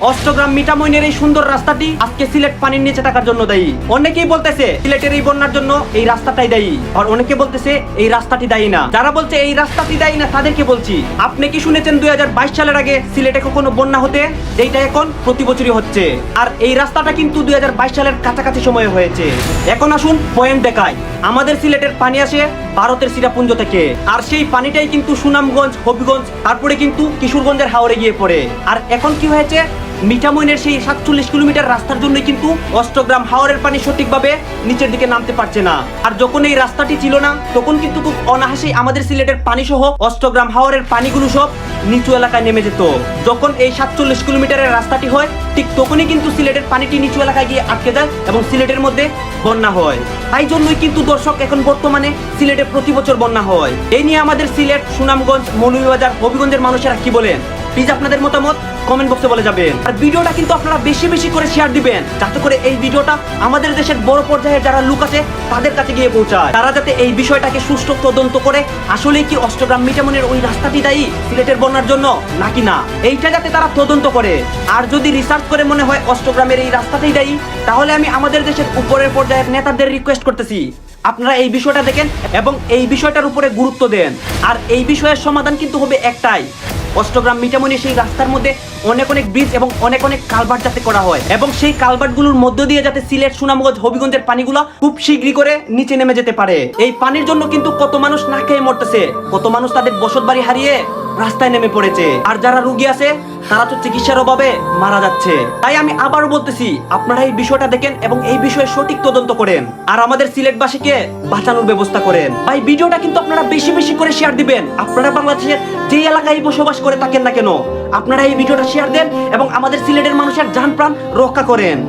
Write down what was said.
অষ্টগ্রাম মিঠামইনের এই সুন্দর রাস্তাটি আজকে সিলেট পানির নিচে থাকার জন্য দায়ী। অনেকেই বলতেছে, সিলেটের এই বন্যার জন্য এই রাস্তাটাই দায়ী। আর অনেকে বলতেছে, এই রাস্তাটি দায়ী না। যারা বলছে, এই রাস্তাটি দায়ী না, তাদেরকে বলছি, আপনি কি শুনেছেন দুই সালের আগে সিলেটে কখনো বন্যা হতে? যেটা এখন প্রতি বছরই হচ্ছে। আর এই রাস্তাটা কিন্তু দুই হাজার বাইশ সালের কাছাকাছি সময়ে হয়েছে। এখন আসুন পয়েন্ট দেখায় আমাদের সিলেটের পানি আসে ভারতের সিরাপুঞ্জ থেকে। আর সেই পানিটাই কিন্তু সুনামগঞ্জ, হবিগঞ্জ, তারপরে কিন্তু কিশোরগঞ্জের হাওড়ে গিয়ে পড়ে। আর এখন কি হয়েছে? মিঠামইনের সেই সাতচল্লিশ কিলোমিটার রাস্তার জন্য কিন্তু অষ্টগ্রাম হাওরের পানি সঠিকভাবে নিচের দিকে নামতে পারছে না। আর যখন এই রাস্তাটি ছিল না, তখন কিন্তু খুব অনাহাসেই আমাদের সিলেটের পানি সহ অষ্টগ্রাম হাওরের পানিগুলো সব নিচু এলাকায় নেমে যেত। যখন এই সাতচল্লিশ কিলোমিটারের রাস্তাটি হয়, ঠিক তখনই কিন্তু সিলেটের পানিটি নিচু এলাকায় গিয়ে আটকে যায় এবং সিলেটের মধ্যে বন্যা হয়। তাই জন্যই কিন্তু দর্শক এখন বর্তমানে সিলেটে প্রতি বছর বন্যা হয়। এই নিয়ে আমাদের সিলেট, সুনামগঞ্জ, মৌলভীবাজার, হবিগঞ্জের মানুষেরা কি বলেন? প্লিজ আপনাদের মতামত কমেন্ট বক্সে বলে যাবেন। আর ভিডিওটা কিন্তু আপনারা বেশি বেশি করে শেয়ার দিবেন, যাতে করে এই ভিডিওটা আমাদের দেশের বড় পর্যায়ে যারা লোক আছে, তাদের কাছে গিয়ে পৌঁছায়। তারা যাতে এই বিষয়টাকে সুষ্ঠু তদন্ত করে আসলে কি অষ্টগ্রাম মিটামনের ওই রাস্তাটি দায়ী সিলেটের বন্যার জন্য, নাকি না? এইটা যাতে তারা তদন্ত করে। আর যদি রিসার্চ করে মনে হয় অষ্টগ্রামের এই রাস্তাটাই দায়ী, তাহলে আমি আমাদের দেশের উপরের পর্যায়ের নেতাদের রিকোয়েস্ট করতেছি। আপনারা এই বিষয়টা দেখেন এবং এই বিষয়টার উপরে গুরুত্ব দেন। আর এই বিষয়ের সমাধান কিন্তু হবে একটাই অষ্টগ্রাম মিটামনি সেই রাস্তার মধ্যে অনেক অনেক ব্রিজ এবং অনেক অনেক কালভার্ট যাতে করা হয়। এবং সেই কালভার্টগুলোর মধ্য দিয়ে যাতে সিলেট, সুনামগঞ্জ, হবিগঞ্জের পানিগুলো খুব শীঘ্রই করে নিচে নেমে যেতে পারে। এই পানির জন্য কিন্তু কত মানুষ না খেয়ে মরতেছে। কত মানুষ তাদের বসত বাড়ি হারিয়ে রাস্তায় নেমে পড়েছে। আর যারা রুগী আছে, তারা তো চিকিৎসার অভাবে মারা যাচ্ছে। তাই আমি আবারও বলতেছি, আপনারা এই বিষয়টা দেখেন এবং এই বিষয়ে সঠিক তদন্ত করেন। আর আমাদের সিলেটবাসীকে বাঁচানোর ব্যবস্থা করেন। ভাই, ভিডিওটা কিন্তু আপনারা বেশি বেশি করে শেয়ার দিবেন। আপনারা বাংলাদেশের যে এলাকায় বসবাস করে থাকেন না কেন, আপনারা এই ভিডিওটা শেয়ার দেন এবং আমাদের সিলেটের মানুষের যান প্রাণ রক্ষা করেন।